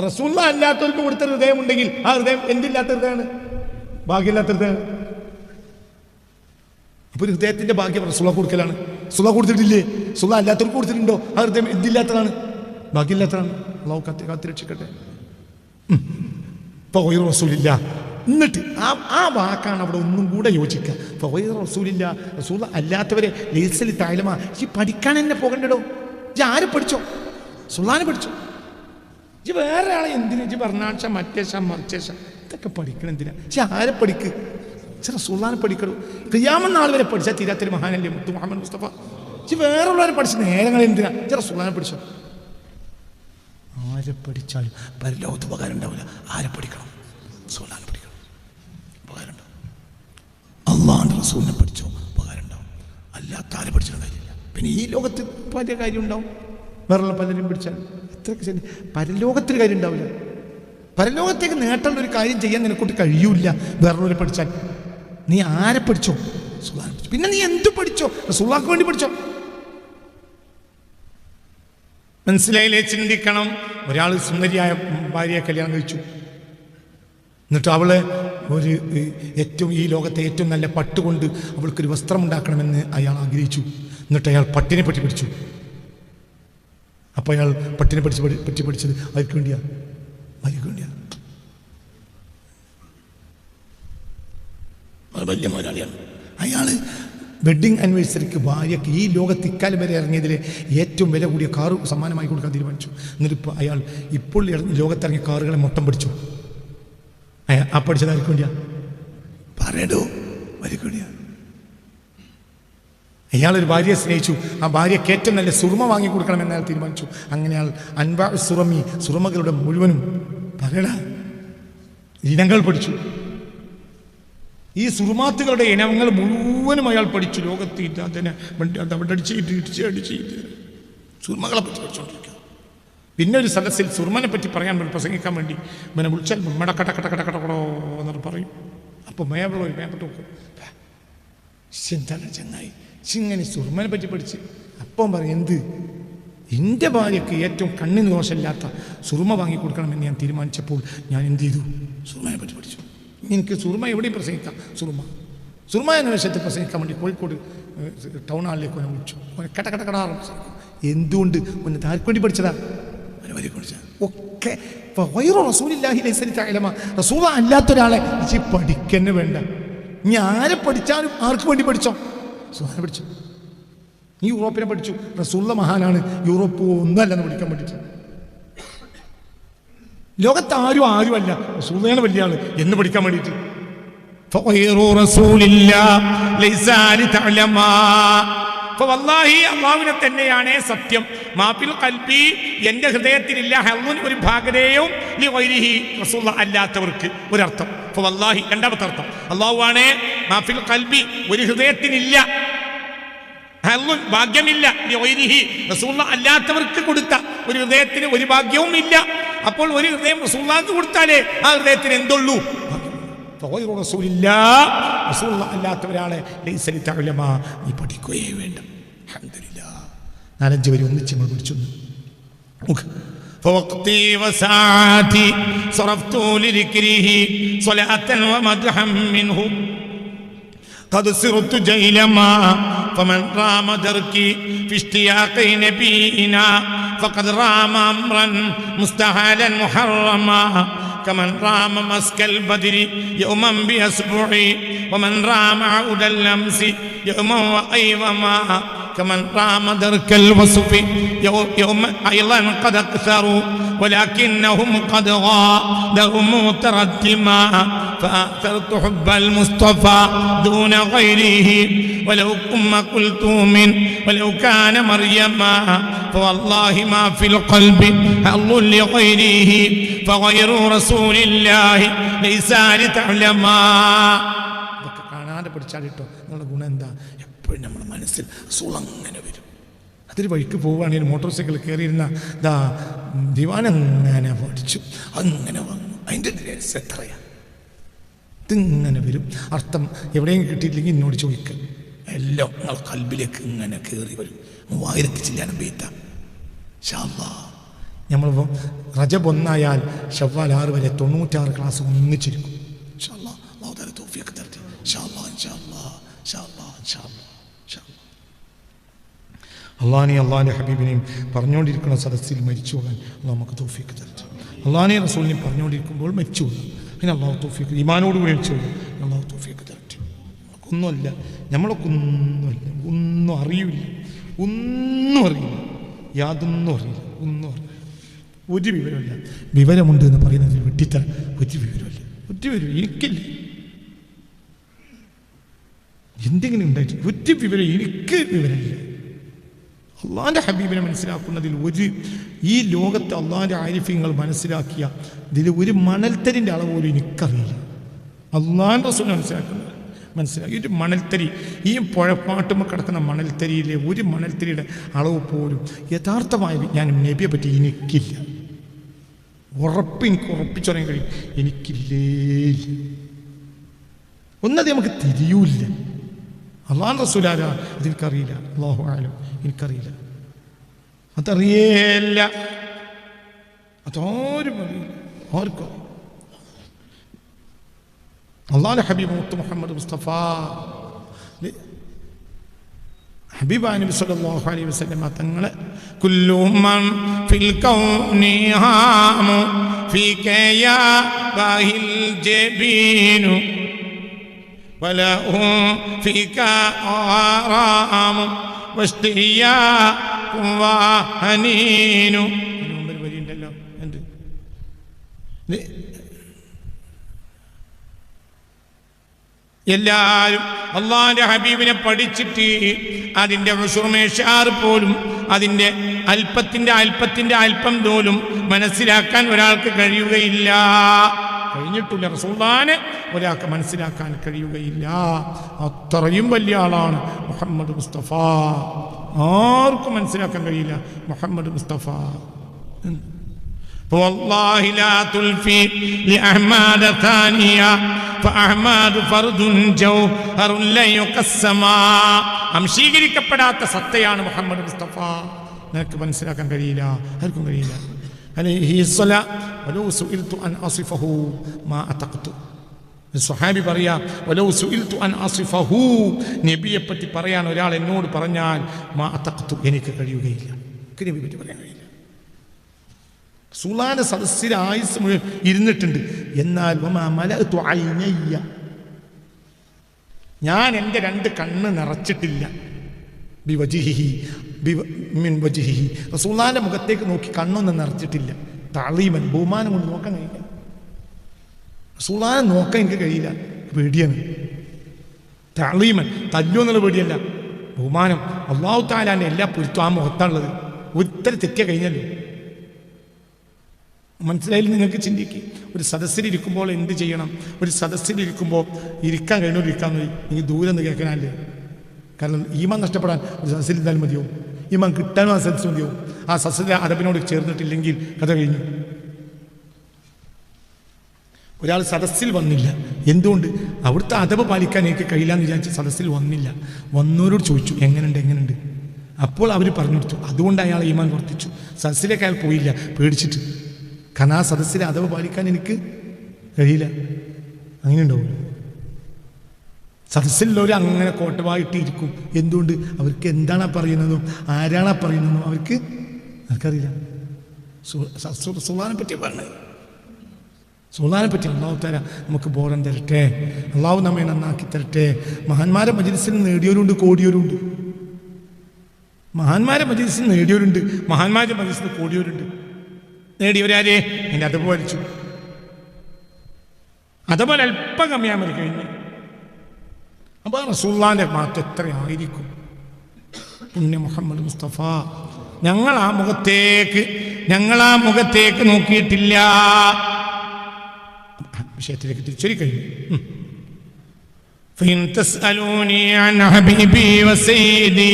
റസൂള്ള അല്ലാത്തവർക്ക് കൊടുത്ത ഹൃദയം ഉണ്ടെങ്കിൽ ആ ഹൃദയം എന്തില്ലാത്ത ഹൃദയമാണ് ഭാഗ്യമില്ലാത്ത ഹൃദയമാണ് അപ്പൊ ഒരു ഹൃദയത്തിന്റെ ഭാഗ്യം റസൂള കൊടുക്കലാണ് സുള കൊടുത്തിട്ടില്ലേ സുള അല്ലാത്തവർക്ക് കൊടുത്തിട്ടുണ്ടോ ആ ഹൃദയം എന്തില്ലാത്തതാണ് ഭാഗ്യമില്ലാത്തതാണ് അള്ളാഹു കത്തി കാത്തിരക്ഷിക്കട്ടെ ഫൊയർ റസൂലില്ല എന്നിട്ട് ആ ആ വാക്കാണ് അവിടെ ഒന്നും കൂടെ യോജിക്കുക. ഫൊയർ റസൂലില്ല റസൂൽ അല്ലാത്തവരെ ലേസലി തായ്ലമ. ഈ പഠിക്കാൻ എന്നെ പോകണ്ടടോ? ഇജ് ആരെ പഠിച്ചോ? സുള്ളാനെ പഠിച്ചോ? ഇജ് വേറെ ആളെ എന്തിനു? ഇജ് പറഞ്ഞാഴ്ച മറ്റേശ മറിച്ചേശ ഇതൊക്കെ പഠിക്കണം എന്തിനാ? ഇജ് ആരെ പഠിക്ക്? ചില സുള്ളാനെ പഠിക്കണോ ക്രിയാമെന്ന നാൾ വരെ പഠിച്ചാൽ തീരാത്തൊരു മഹാനല്ലേ മുത്തു മുഹമ്മദ് മുസ്തഫ. ഈ വേറെ ഉള്ളവരെ പഠിച്ച നേരങ്ങൾ എന്തിനാ? ചില സുള്ളാനെ പഠിച്ചോ? ആരെ പഠിച്ചാലും പരലോകത്ത് ഉപകാരം ഉണ്ടാവില്ല. ആരെ പഠിക്കണം? ഉണ്ടാവും അള്ളാഹുന്റെ റസൂലിനെ പഠിച്ചോ? ഉപകാരം ഉണ്ടാവും. അല്ലാത്ത ആരെ പഠിച്ചിട്ട് കാര്യമില്ല. പിന്നെ ഈ ലോകത്ത് പല കാര്യം ഉണ്ടാവും വേറെ പലരും പഠിച്ചാൽ എത്ര ഇത്രയൊക്കെ ശരി. പരലോകത്തിൽ കാര്യം ഉണ്ടാവില്ല. പരലോകത്തേക്ക് നേട്ടമുള്ള ഒരു കാര്യം ചെയ്യാൻ നിനക്കൊട്ട് കഴിയൂല വേറൊരു പഠിച്ചാൽ. നീ ആരെ പഠിച്ചോ? സുഖാനെ പഠിച്ചു. പിന്നെ നീ എന്ത് പഠിച്ചോ? സുഖാക്ക് വേണ്ടി പഠിച്ചോ? മനസ്സിലായില്ലേ? ചിന്തിക്കണം. ഒരാൾ സുന്ദരിയായ ഭാര്യയെ കല്യാണം കഴിച്ചു. എന്നിട്ട് അവളെ ഒരു ഏറ്റവും ഈ ലോകത്തെ ഏറ്റവും നല്ല പട്ടുകൊണ്ട് അവൾക്കൊരു വസ്ത്രം ഉണ്ടാക്കണമെന്ന് അയാൾ ആഗ്രഹിച്ചു. എന്നിട്ട് അയാൾ പട്ടിനെ പറ്റി പിടിച്ചു അപ്പോൾ അയാൾ പട്ടിനെ പഠിച്ച് പഠി- പറ്റി പഠിച്ചത് അവർക്ക് വേണ്ടിയാ. അവർക്ക് വേണ്ടിയാ. വലിയ മുതലാളിയാണ് അയാൾ വെഡിങ് ആനിവേഴ്സറിക്ക് ഭാര്യയ്ക്ക് ഈ ലോകത്ത് ഇക്കാലം വരെ ഇറങ്ങിയതിൽ ഏറ്റവും വില കൂടിയ കാറ് സമ്മാനമായി കൊടുക്കാൻ തീരുമാനിച്ചു. എന്നിട്ട് ഇപ്പോൾ അയാൾ ഇപ്പോൾ ലോകത്തിറങ്ങിയ കാറുകളെ മൊത്തം പഠിച്ചു. അയാ ആ പഠിച്ചത് ആർക്ക് വേണ്ടിയാ ആർക്ക് വേണ്ടിയാ അയാളൊരു ഭാര്യയെ സ്നേഹിച്ചു. ആ ഭാര്യയ്ക്ക് ഏറ്റവും നല്ല സുറുമ വാങ്ങി കൊടുക്കണം അയാൾ തീരുമാനിച്ചു. അങ്ങനെ അയാൾ അൻപ സുറമി സുറമകളുടെ മുഴുവനും പറയടാ ഇനങ്ങൾ പഠിച്ചു. ഈ സുറുമാത്തുകളുടെ ഇനങ്ങൾ മുഴുവനും അയാൾ പഠിച്ചു. ലോകത്ത് ഇത് അതിനെ അടിച്ചിട്ട് ഇടിച്ച് അടിച്ചിട്ട് സുറുമകളെ പറ്റി പഠിച്ചുകൊണ്ടിരിക്കുക പിന്നെ ഒരു സദസ്സിൽ സുർമനെ പറ്റി പറയാൻ വേണ്ടി പ്രസംഗിക്കാൻ വേണ്ടി ഇവനെ വിളിച്ചാൽ മടക്കട കട കട കടക്കടോ എന്നിട്ട് പറയും. അപ്പോൾ മേവളോ മേപ്പെട്ട് നോക്കും. എന്താണ് ചങ്ങായി ചിങ്ങനെ സുർമനെ പറ്റി പഠിച്ച്. അപ്പം പറയും എന്ത്? എന്റെ ഭാര്യയ്ക്ക് ഏറ്റവും കണ്ണിന് ദോഷമില്ലാത്ത സുർമ വാങ്ങി കൊടുക്കണമെന്ന് ഞാൻ തീരുമാനിച്ചപ്പോൾ ഞാൻ എന്ത് ചെയ്തു? സുർമയെ പറ്റി പഠിച്ചു. എനിക്ക് സുർമ എവിടെയും പ്രസംഗിക്കാം. സുർമ. സുർമ എന്ന വിഷയത്തിൽ പ്രസംഗിക്കാൻ വേണ്ടി കോഴിക്കോട് ടൗൺ ഹാളിലേക്ക് അവനെ വിളിച്ചു. കട കട കടാറും എന്തുകൊണ്ട്? ഒന്ന് താർക്ക് വേണ്ടി പഠിച്ചതാ. അവരെ റസൂല ഒരാളെ പഠിക്കന്നെ വേണ്ട. ഇനി ആരെ പഠിച്ചാലും ആർക്ക് വേണ്ടി പഠിച്ചോ? സുഹാനെ പഠിച്ചു? നീ യൂറോപ്പിനെ പഠിച്ചു. റസൂള്ള മഹാനാണ്. യൂറോപ്പ് ഒന്നല്ലെന്ന് പഠിക്കാൻ പഠിച്ചത്. ലോകത്ത് ആരും ആരുമല്ല റസൂള്ളയാണ് വലിയ ആൾ. എന്ന് പഠിക്കാൻ വേണ്ടിയിട്ട്. റസൂലില്ല ലൈസാനി തഅലമാ വല്ലാഹി അള്ളാഹുവിനെ തന്നെയാണ് സത്യം. മാപ്പിൽ കൽപ്പി എന്റെ ഹൃദയത്തിലില്ല ഹെറുവിന് ഒരു ഭാഗതയും അല്ലാത്തവർക്ക് ഒരർത്ഥം. വല്ലാഹി രണ്ടാമത്തെ അർത്ഥം. അള്ളാഹുവാണ് മാഫിൽ കൽബി ഒരു ഹൃദയത്തിനില്ല ഭാഗ്യമില്ല അല്ലാത്തവർക്ക് കൊടുത്ത ഒരു ഹൃദയത്തിന് ഒരു ഭാഗ്യവും ഇല്ല അപ്പോൾ ഒരു ഹൃദയം റസൂള്ളാക്ക് കൊടുത്താലേ ആ ഹൃദയത്തിന് എന്തുള്ളൂ? ഫഗൈറു റസൂലില്ലാ റസൂലുള്ള അല്ലാത്തവരാണ് ലൈസ ലിതഅലമ നീ പഠിക്കുകയേ വേണ്ട അൽഹംദുലില്ലാ നാലഞ്ച് വരി ഒന്നിച്ച് നമ്മൾ പഠിച്ചു നോക്ക് فوقتي وساعاتي صرفت لذكره صلاة ومدحا منه قد صرت جيلما فمن رام دركي في اشتياق نبينا فقد رام امرا مستحالا محرما كمن رام مسك البدر يوما بأسبوعي ومن رام عود اللمس يوما وأيضما كمن رام درك الوصف يو- يوم أيضا قد أكثروا ولكنهم قد غادروا متردما فآثرت حب المصطفى دون غيره ولو كم قلت من ولو كان مريما فوالله ما في القلب حظ لغيره فغير رسول الله ليس لتعلما ഇതൊക്കെ കാണാതെ പഠിച്ചാൽ കേട്ടോ നിങ്ങളുടെ ഗുണം എന്താ എപ്പോഴും നമ്മുടെ മനസ്സിൽ സുളങ്ങനെ വരും. അതൊരു വഴിക്ക് പോവുകയാണെങ്കിൽ മോട്ടോർ സൈക്കിൾ കയറിയിരുന്ന ദാ ദിവാൻ അങ്ങനെ പഠിച്ചു അങ്ങനെ വന്നു. അതിന്റെ രസം എത്രയാണ് ഇതിങ്ങനെ വരും. അർത്ഥം എവിടെയും കിട്ടിയിട്ടില്ലെങ്കിൽ എന്നോട് ചോദിക്കുക എല്ലാം നിങ്ങൾ കൽബിലേക്ക് ഇങ്ങനെ കയറി വരും. മൂവായിരത്തി ചില്ലാനും ബീത്ത ഷാല്ലാ. നമ്മളിപ്പോൾ റജബ് ഒന്നായാൽ ഷവ്വാൽ ആറ് വരെ തൊണ്ണൂറ്റാറ് ക്ലാസ് ഒന്നിച്ചിരിക്കും ഇൻഷാ അല്ലാ. അല്ലാഹു തആല തൗഫീഖ് തരട്ടെ. ഇൻഷാ അല്ലാ, ഇൻഷാ അല്ലാ, ഇൻഷാ അല്ലാ, ഇൻഷാ അല്ലാ, ഇൻഷാ അല്ലാ. അള്ളാഹിനെയും അള്ളാഹിന്റെ ഹബീബിനെയും പറഞ്ഞുകൊണ്ടിരിക്കുന്ന സദസ്സിൽ മരിച്ചു പോകാൻ നമുക്ക് തോഫിക്ക് തരട്ടെ. അള്ളാഹിനെയും റസൂലിനെ പറഞ്ഞുകൊണ്ടിരിക്കുമ്പോൾ മരിച്ചു പോകും പിന്നെ അള്ളാഹു തോഫിക്ക് ഇമാനോട് മരിച്ചു പോകും അള്ളാഹു തോഫിക്ക് തരട്ടെ. നമുക്കൊന്നുമല്ല നമ്മളൊക്കെ ഒന്നുമല്ല ഒന്നും അറിയില്ല ഒന്നും അറിയില്ല യാതൊന്നും അറിയില്ല ഒന്നും അറിയില്ല. ഒരു വിവരമില്ല വിവരമുണ്ട് എന്ന് പറയുന്നതിൽ വെട്ടിത്തരം ഒരു വിവരമില്ല ഒരു വിവരം എനിക്കില്ല. എന്തെങ്കിലും ഉണ്ടായിട്ട് ഒരു വിവരം എനിക്ക് വിവരമില്ല. അള്ളാഹിന്റെ ഹബീബിനെ മനസ്സിലാക്കുന്നതിൽ ഒരു ഈ ലോകത്തെ അള്ളാഹിന്റെ ആരിഫ്യങ്ങൾ മനസ്സിലാക്കിയ ഇതിൽ ഒരു മണൽത്തരിന്റെ അളവ് പോലും എനിക്കറിയില്ല. അള്ളാഹിന്റെ റസൂൽ മനസ്സിലാക്കുന്നത് മനസ്സിലാക്കി. ഒരു മണൽത്തരി ഈ പുഴപ്പാട്ടുമ്പോൾ കിടക്കുന്ന മണൽത്തരിയിലെ ഒരു മണൽത്തരിയുടെ അളവ് പോലും യഥാർത്ഥമായ വിജ്ഞാനം നബിയെ പറ്റി എനിക്കില്ല. ഉറപ്പ് എനിക്ക് ഉറപ്പിച്ചു പറയാൻ കഴിയും എനിക്കില്ലേ ഒന്നത് നമുക്ക് തിരിയൂല്ല. അള്ളാൻ റസൂലാര അതെനിക്കറിയില്ല അള്ളാഹു ആലും എനിക്കറിയില്ല അതറിയേല്ല അതാരും അറിയില്ല ആർക്കും അറിയില്ല. അള്ളാഹുലെ ഹബീബ് മുത്ത് മുഹമ്മദ് മുസ്തഫ ലെ- ഹബീബ് നബി സല്ലല്ലാഹു അലൈഹി വസല്ലം തങ്ങളെ കുല്ലു മൻ ഫിൽ കൗനി ഹാമു ഫീക യാ ബാഹിൽ ജബീനു വലഹു فيك آرام എന്ത്? ഇത് എല്ലാവരും അള്ളാന്റെ ഹബീബിനെ പഠിച്ചിട്ട് അതിന്റെ ഷുർമേഷാർ പോലും അതിന്റെ അല്പത്തിന്റെ അല്പത്തിന്റെ അല്പം പോലും മനസ്സിലാക്കാൻ ഒരാൾക്ക് കഴിയുകയില്ല. കഴിഞ്ഞിട്ടില്ല റസൂദാനെ ഒരാൾക്ക് മനസ്സിലാക്കാൻ കഴിയുകയില്ല അത്രയും വലിയ ആളാണ് മുഹമ്മദ് മുസ്തഫ ആർക്കും മനസ്സിലാക്കാൻ കഴിയില്ല മുഹമ്മദ് മുസ്തഫ എന്ന്. والله لا تلفي لأحمد ثانية فأحمد فرد جوهر لن يقسما അംശീകരിക്കപ്പെടാത്ത സത്തയാണ് മുഹമ്മദ് മുസ്തഫ നിനക്ക് മനസ്സിലാക്കാൻ കഴിയില്ല ആർക്കും കഴിയില്ല അലൈഹി വലോ സുഇൽതു അൻ അസിഫഹു മാ അതഖ്തു സഹാബി പറയാ വലോ സുഇൽതു അൻ അസിഫഹു. നബിയെ പറ്റി പറയാൻ ഒരാൾ എന്നോട് പറഞ്ഞാൽ മാ അതഖ്തു എനിക്ക് കഴിയുകയില്ല. എനിക്ക് നബിയെ പറ്റി പറയാൻ കഴിയില്ല. സുലാന സദസ്സിൽ ആയുസ് മുഴുവൻ ഇരുന്നിട്ടുണ്ട്. എന്നാൽ ഞാൻ എന്റെ രണ്ട് കണ്ണ് നിറച്ചിട്ടില്ല. ബിവജിഹി ബിവ മിൻ വജിഹിഹി. മുഖത്തേക്ക് നോക്കി കണ്ണൊന്നും നിറച്ചിട്ടില്ല. തളീമൻ ബഹുമാനം കൊണ്ട് നോക്കാൻ കഴിയില്ല. റസൂള്ളാനെ നോക്കാൻ എനിക്ക് കഴിയില്ല. പേടിയാണ്. തളീമൻ തല്ലു എന്നുള്ള പേടിയല്ല. ബഹുമാനം അള്ളാഹു താലാന്റെ എല്ലാ പൊരുത്തും ആ മുഖത്താണുള്ളത്. ഒരിത്തര തെറ്റിയ കഴിഞ്ഞല്ലോ. മനസ്സിലായില്ല നിങ്ങൾക്ക് ചിന്തിക്കുക ഒരു സദസ്സിലിരിക്കുമ്പോൾ എന്ത് ചെയ്യണം? ഒരു സദസ്സിലിരിക്കുമ്പോൾ ഇരിക്കാൻ കഴിഞ്ഞോ ഇരിക്കാൻ മതി നിങ്ങൾ ദൂരെ നിന്ന് കേൾക്കാനല്ലേ? കാരണം ഈമാൻ നഷ്ടപ്പെടാൻ ഒരു സദസ്സിൽ ഇരുന്നാലും മതിയോ ഈമാൻ കിട്ടാനും ആ സെൻസ് മതിയോ ആ സദസ്സിലെ അറബിനോട് ചേർന്നിട്ടില്ലെങ്കിൽ കഥ കഴിഞ്ഞു. ഒരാൾ സദസ്സിൽ വന്നില്ല. എന്തുകൊണ്ട്? അവിടുത്തെ അഥവ് പാലിക്കാൻ എനിക്ക് കഴിയില്ല എന്ന് വിചാരിച്ച് സദസ്സിൽ വന്നില്ല. വന്നവരോട് ചോദിച്ചു എങ്ങനെയുണ്ട് എങ്ങനെയുണ്ട് അപ്പോൾ അവർ പറഞ്ഞു കൊടുത്തു. അതുകൊണ്ട് അയാൾ ഈമാൻ വർദ്ധിച്ചു സദസ്സിലേക്ക് അയാൾ പോയില്ല പേടിച്ചിട്ട്. കാരണം ആ സദസ്സിലെ അഥവ് പാലിക്കാൻ എനിക്ക് കഴിയില്ല. അങ്ങനെ ഉണ്ടാവില്ല സദസ്സിലുള്ളവർ അങ്ങനെ കോട്ടവായിട്ടിരിക്കും. എന്തുകൊണ്ട്? അവർക്ക് എന്താണ് പറയുന്നതും? ആരാണ് പറയുന്നതും? അവർക്ക് അവർക്കറിയില്ല സുഹാനെ പറ്റി പറഞ്ഞത് സുഹാനെ പറ്റി അള്ളാഹു നമുക്ക് ബോധം തരട്ടെ. അള്ളാഹു നമ്മെ നന്നാക്കി തരട്ടെ. മഹാന്മാരെ മജിലിസിൽ നേടിയവരുണ്ട് കോടിയവരുണ്ട്. മഹാന്മാരെ മജിലിസിൽ നേടിയവരുണ്ട് മഹാന്മാരെ മജിലിസിൽ കോടിയവരുണ്ട്. നേടിയവരാരെ എന്നെ അതുപോലെ അതുപോലെ അല്പം കമ്മിയാൻ കഴിഞ്ഞു. അപ്പോൾ റസൂള്ളാന്റെ മാറ്റം എത്രയായിരിക്കും പുണ്യ മുഹമ്മദ് മുസ്തഫ ഞങ്ങൾ ആ മുഖത്തേക്ക് ഞങ്ങൾ ആ മുഖത്തേക്ക് നോക്കിയിട്ടില്ല വിഷയത്തിലേക്ക് തിരിച്ചൊരു കഴിഞ്ഞു ഉം. فإن تسألوني عن حبيبي وسيدي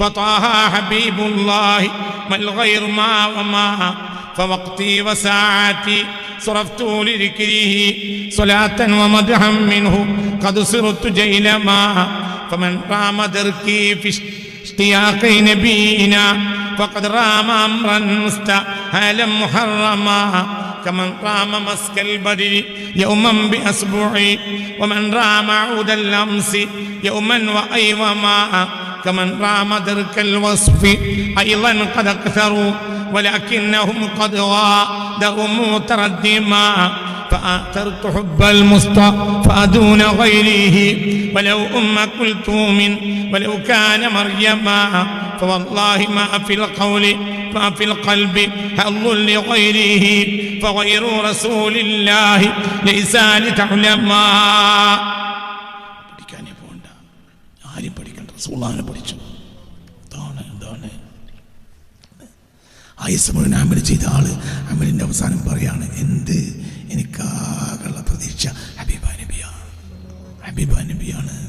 فطه حبيب الله ما الغير ما وما فوقتي وساعاتي صرفت لذكره صلاة ومدحا منه قد صرت جيلما فمن رام دركي في اشتياق نبينا فقد رام أمرا مستحيلا محرما كمن رام مسك البدر يوما بأسبوعي ومن رام عود الأمس يوما وأيوما كمن رام درك الوصف أيضا قد أكثروا ولكنهم قد غادروا متردما فآثرت حب المصطفى دون غيره ولو أم كلثوم ولو كان مريما فوالله ما في القول ما في القلب حظ لغيره فغير رسول الله ليس لتعلما പഠിക്കാനേ പോകണ്ട ആരും പഠിക്കണ്ട റസൂള്ളാനെ പഠിച്ചു ആയുസ് മുഴുവൻ അമൽ ചെയ്ത ആൾ അമലിന്റെ അവസാനം പറയാണ് എന്ത്? എനിക്കാകുള്ള പ്രതീക്ഷ. ഹബീബ നബിയാണ് ഹബീബ നബിയാണ്.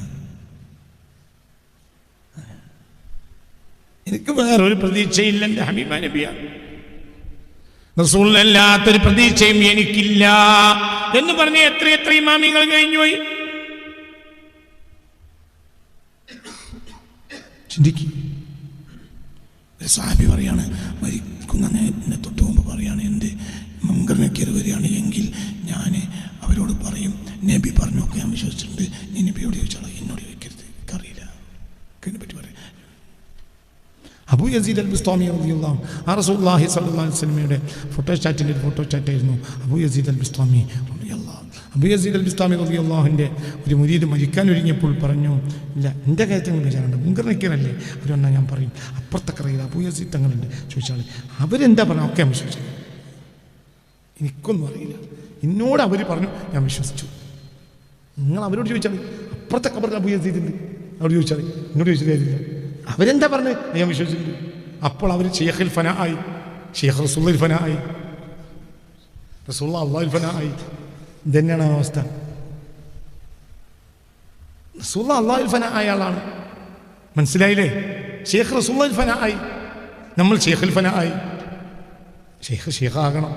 എനിക്ക് വേറെ ഒരു പ്രതീക്ഷയില്ല എന്റെ ഹബീബ നബിയാണ് റസൂളിനല്ലാത്തൊരു പ്രതീക്ഷയും എനിക്കില്ല. എന്ന് പറഞ്ഞ് എത്ര എത്ര ഇമാമികൾ കഴിഞ്ഞുപോയി. ചിന്തിക്കും. സാബി പറയാണ് മരി എന്നെ തൊട്ട് മുമ്പ് പറയാണ് എന്റെ മുൻഗണനക്കേറി വരികയാണ് എങ്കിൽ ഞാൻ അവരോട് പറയും നബി പറഞ്ഞൊക്കെ ഞാൻ വിശ്വസിച്ചിട്ടുണ്ട് നീ നബിയോട് ചോദിച്ചാളോ എന്നോട് ചോദിക്കരുത് എനിക്കറിയില്ല അതിനെ പറ്റി പറയാം. അബു യസീദ് അൽ ബുസ്താമി റളിയല്ലാഹു ആ റസൂല്ലാഹി സല്ലാ അലൈഹി വസല്ലമയുടെ ഫോട്ടോ ചാറ്റിന്റെ ഒരു ഫോട്ടോ ചാറ്റായിരുന്നു അബൂ യസീദ് അൽ ബുസ്താമി റളിയല്ലാഹു അൽ ഇസ്ലാമി അൽ അള്ളാഹുവിന്റെ ഒരു മുരീദ് മരിക്കാൻ ഒരുങ്ങിയപ്പോൾ പറഞ്ഞു ഇല്ല എന്റെ കാര്യത്തിൽ നിങ്ങൾ വിചാരമുണ്ട് അവർ വന്നാൽ ഞാൻ പറയും അപ്പുറത്തെ കറിയത് അബു യസീദ് തങ്ങളുണ്ട്. ചോദിച്ചാൽ അവരെന്താ പറഞ്ഞു? ഒക്കെ വിശ്വസിച്ചു. എനിക്കൊന്നും അറിയില്ല. എന്നോട് അവർ പറഞ്ഞു ഞാൻ വിശ്വസിച്ചു. നിങ്ങൾ അവരോട് ചോദിച്ചാൽ അപ്പുറത്തെ കബറിൽ അബു യസീദ് ഉണ്ട്. അവരോട് ചോദിച്ചാൽ. എന്നോട് ചോദിച്ചില്ല അവരെന്താ പറഞ്ഞത് ഞാൻ വിശ്വസിച്ചു അപ്പോൾ അവർ ഷെയ്ഖിൽ ഫന ആയി ഷെയ്ഖ് റസൂൽ ഫന ആയി റസൂള്ള അള്ളാഹുൽ ഫന ആയി. ഇതന്നെയാണ് അവസ്ഥ. റസൂൽ അള്ളാഹുൽ മനസ്സിലായില്ലേ? ഷെയ്ഖ് റസൂൽ ഫന ആയി. നമ്മൾ ഷെയ്ഖുൽ ഫന ആയി. ഷെയ്ഖ് ഷെയ്ഖ് ആകണം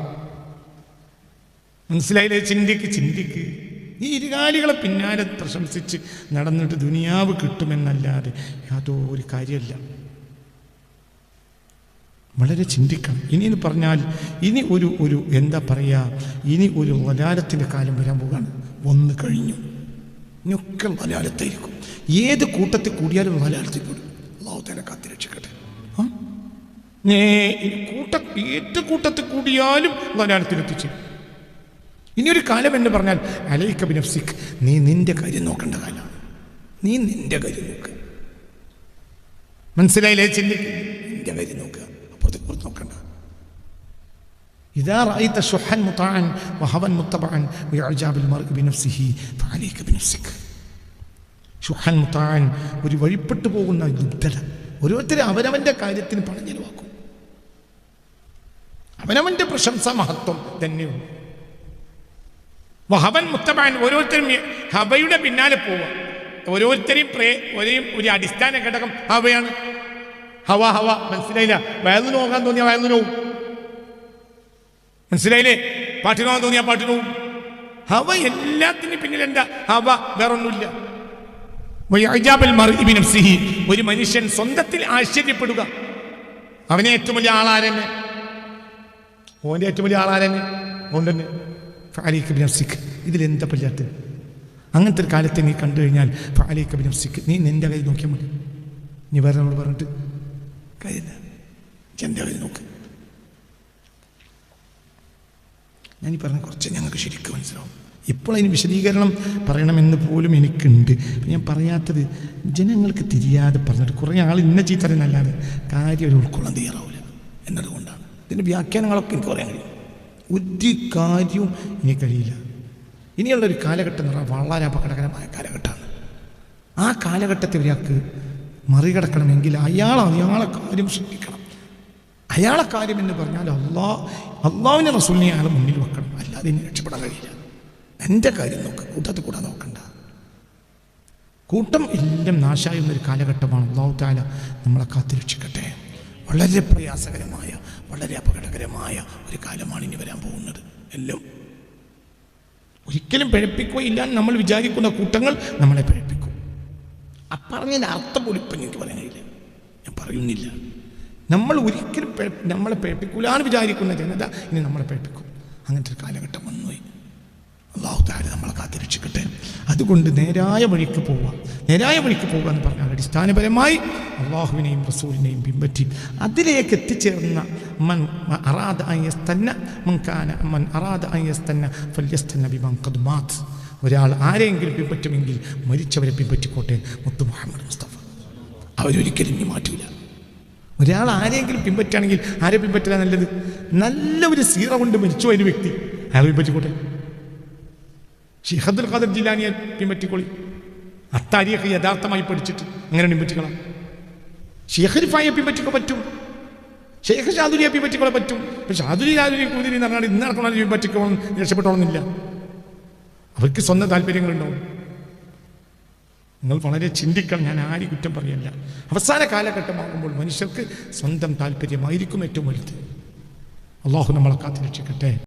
മനസ്സിലായില്ലേ? ചിന്തിക്ക് ചിന്തിക്ക്. ഈ ഇരുകാലികളെ പിന്നാലെ പ്രശംസിച്ച് നടന്നിട്ട് ദുനിയാവ് കിട്ടുമെന്നല്ലാതെ യാതൊരു കാര്യമല്ല വളരെ ചിന്തിക്കണം. ഇനി എന്ന് പറഞ്ഞാൽ ഇനി ഒരു ഒരു എന്താ പറയുക ഇനി ഒരു മലയാളത്തിന്റെ കാലം വരാൻ പോവുകയാണ്. ഒന്ന് കഴിഞ്ഞു. ഇനിയൊക്കെ മലയാളത്തായിരിക്കും ഏത് കൂട്ടത്തിൽ കൂടിയാലും മലയാളത്തിൽ കൂടും. അള്ളാഹുത്തേനെ കാത്തിരക്ഷിക്കട്ടെ ആ? നേ കൂട്ട ഏത് കൂട്ടത്തിൽ കൂടിയാലും മലയാളത്തിലെത്തിച്ചു. ഇനി ഒരു കാലം എന്ന് പറഞ്ഞാൽ അലൈക്ക ബിനഫ്സിക് നീ നിന്റെ കാര്യം നോക്കേണ്ട കാലമാണ്. നീ നിന്റെ കാര്യം നോക്ക്. മനസ്സിലായില്ലേ ചിന്തിക്കുക നിന്റെ കാര്യം നോക്കുക അപ്പുറത്തെ പുറത്ത് നോക്കണ്ട إذا رأيت شحا مطاعا وهوى متبعا وإعجاب المرء بنفسه فعليك بنفسك ഷുഹാൻ മുത്താൻ ഒരു വഴിപ്പെട്ടു പോകുന്ന ദുബ്ധത ഓരോരുത്തരും അവനവൻ്റെ കാര്യത്തിന് പണം ചെലവാക്കും അവനവൻ്റെ പ്രശംസ മഹത്വം തന്നെയുള്ളൂ വഹവൻ മുത്തബാൻ ഓരോരുത്തരും ഈ ഹബയുടെ പിന്നാലെ പോവുക ഓരോരുത്തരെയും പ്രേ ഒരേ ഒരു അടിസ്ഥാന ഘടകം ഹവയാണ് ഹവ ഹവ. മനസ്സിലായില്ല? വയലിന് നോക്കാൻ തോന്നിയ വയലിന് നോവും മനസ്സിലായില്ലേ? പോകാൻ തോന്നിയ പാട്ടിന് ഹവ എല്ലാത്തിനും പിന്നിൽ എന്താ? ഹവ വേറൊന്നുമില്ല. ഒരു മനുഷ്യൻ സ്വന്തത്തിൽ ആശ്ചര്യപ്പെടുക. അവനെ ഏറ്റവും വലിയ ആളാരന്നെ? ഓന്റെ ഏറ്റവും വലിയ ആളാരെന്നെ? ഓൻ തന്നെ ഫാലിക്ക് ബിനഫ്സിക്ക് ഇതിലെന്താ പല്ലാത്ത അങ്ങനത്തെ ഒരു കാലത്തെ നീ കണ്ടു കഴിഞ്ഞാൽ ഫാലിക്ക് ബിനഫ്സിക്ക് നീ നിന്റെ കയ്യിൽ നോക്കിയാൽ മതി. നീ വേറെ നമ്മൾ പറഞ്ഞിട്ട് കാര്യമില്ല എന്റെ നോക്ക്. ഞാനീ പറഞ്ഞ കുറച്ച് ഞങ്ങൾക്ക് ശരിക്കും മനസ്സിലാവും. ഇപ്പോൾ അതിന് വിശദീകരണം പറയണമെന്ന് പോലും എനിക്കുണ്ട്. ഞാൻ പറയാത്തത് ജനങ്ങൾക്ക് തിരിയാതെ പറഞ്ഞിട്ട് കുറേ ആൾ ഇന്ന ചീത്തരെന്നല്ലാതെ കാര്യം ഒരു ഉൾക്കൊള്ളാൻ തയ്യാറാവില്ല എന്നതുകൊണ്ടാണ്. ഇതിന്റെ വ്യാഖ്യാനങ്ങളൊക്കെ എനിക്ക് പറയാൻ കഴിയും. ഒരു കാര്യവും ഇനി കഴിയില്ല. ഇനിയുള്ളൊരു കാലഘട്ടം എന്ന് പറഞ്ഞാൽ വളരെ അപകടകരമായ കാലഘട്ടമാണ്. ആ കാലഘട്ടത്തെ ഒരാൾക്ക് മറികടക്കണമെങ്കിൽ അയാൾ അയാളെ കാര്യം ശ്രദ്ധിക്കണം. അയാളെ കാര്യം എന്ന് പറഞ്ഞാൽ അള്ളാ അള്ളാവിനെ റസൂലിനെ അയാൾ മുന്നിൽ വെക്കണം. അല്ലാതെ ഇനി രക്ഷപ്പെടാൻ കഴിയില്ല. എന്റെ കാര്യം നോക്ക്. കൂട്ടത്തിൽ കൂടെ നോക്കണ്ട. കൂട്ടം എല്ലാം നാശായുന്ന ഒരു കാലഘട്ടമാണ് അള്ളാഹു താല നമ്മളെ കാത്തുരക്ഷിക്കട്ടെ വളരെ പ്രയാസകരമായ വളരെ അപകടകരമായ ഒരു കാലമാണ് ഇനി വരാൻ പോകുന്നത്. എല്ലാം ഒരിക്കലും പിഴപ്പിക്കുകയില്ല നമ്മൾ വിചാരിക്കുന്ന കൂട്ടങ്ങൾ നമ്മളെ പിഴപ്പിക്കും. ആ പറഞ്ഞതിന്റെ അർത്ഥം പോലും ഇപ്പം എനിക്ക് പറയാൻ കഴിയില്ല. ഞാൻ പറയുന്നില്ല. നമ്മൾ ഒരിക്കലും നമ്മളെ പേപ്പിക്കൂലാണ് വിചാരിക്കുന്ന ജനത ഇനി നമ്മളെ പേപ്പിക്കും അങ്ങനത്തെ ഒരു കാലഘട്ടം വന്നുപോയി അള്ളാഹു താല നമ്മളെ കാത്തിരക്ഷിക്കട്ടെ അതുകൊണ്ട് നേരായ വഴിക്ക് പോവുക. നേരായ വഴിക്ക് പോവുക എന്ന് പറഞ്ഞാൽ അടിസ്ഥാനപരമായി അള്ളാഹുവിനെയും റസൂലിനെയും പിൻപറ്റി അതിലേക്ക് എത്തിച്ചേർന്ന മൻ അറാദ അയ്യസ്തന്ന മൻകാന മൻ അറാദ അയ്യസ്തന്ന ഫല്യസ്തന്ന ബിമൻ ഖദ് മാത്. ഒരാൾ ആരെയെങ്കിലും പിൻപറ്റുമെങ്കിൽ മരിച്ചവരെ പിൻപറ്റിക്കോട്ടെ മുത്തു മുഹമ്മദ് മുസ്തഫ. അവരൊരിക്കലും ഇനി മാറ്റില്ല ഒരാൾ ആരെങ്കിലും പിൻപറ്റുകയാണെങ്കിൽ ആരെ പിൻപറ്റില്ല നല്ലത്? നല്ല ഒരു സീറ കൊണ്ട് മരിച്ചു ഒരു വ്യക്തി. അയാൾ പിൻപറ്റിക്കോട്ടെ? ഷിഹദുൽ ഖാദർ ജിലാനിയെ പിൻപറ്റിക്കോളി. അത്താരിയൊക്കെ യഥാർത്ഥമായി പഠിച്ചിട്ട് അങ്ങനെ പിൻപറ്റിക്കണം ഷെയ്ഖ് പിൻപറ്റിക്കോ പറ്റും? ഷെയ്ഖ് ഷാദുരിയെ പിൻപറ്റിക്കൊള്ളാൻ പറ്റും? പക്ഷെ ഷാദുരി ഷാദുരി കൂതിരി എന്ന് പറഞ്ഞാൽ ഇന്ന് നടക്കണമെങ്കിൽ പിൻപറ്റിക്കോളും രക്ഷപ്പെട്ടോളുന്നില്ല. അവർക്ക് സ്വന്തം താല്പര്യങ്ങളുണ്ടാവും നിങ്ങൾ വളരെ ചിന്തിക്കണം ഞാൻ ആരും കുറ്റം പറയല്ല. അവസാന കാലഘട്ടമാകുമ്പോൾ മനുഷ്യർക്ക് സ്വന്തം താല്പര്യമായിരിക്കും ഏറ്റവും വലുത്. അള്ളാഹു നമ്മളെ കാത്തു രക്ഷിക്കട്ടെ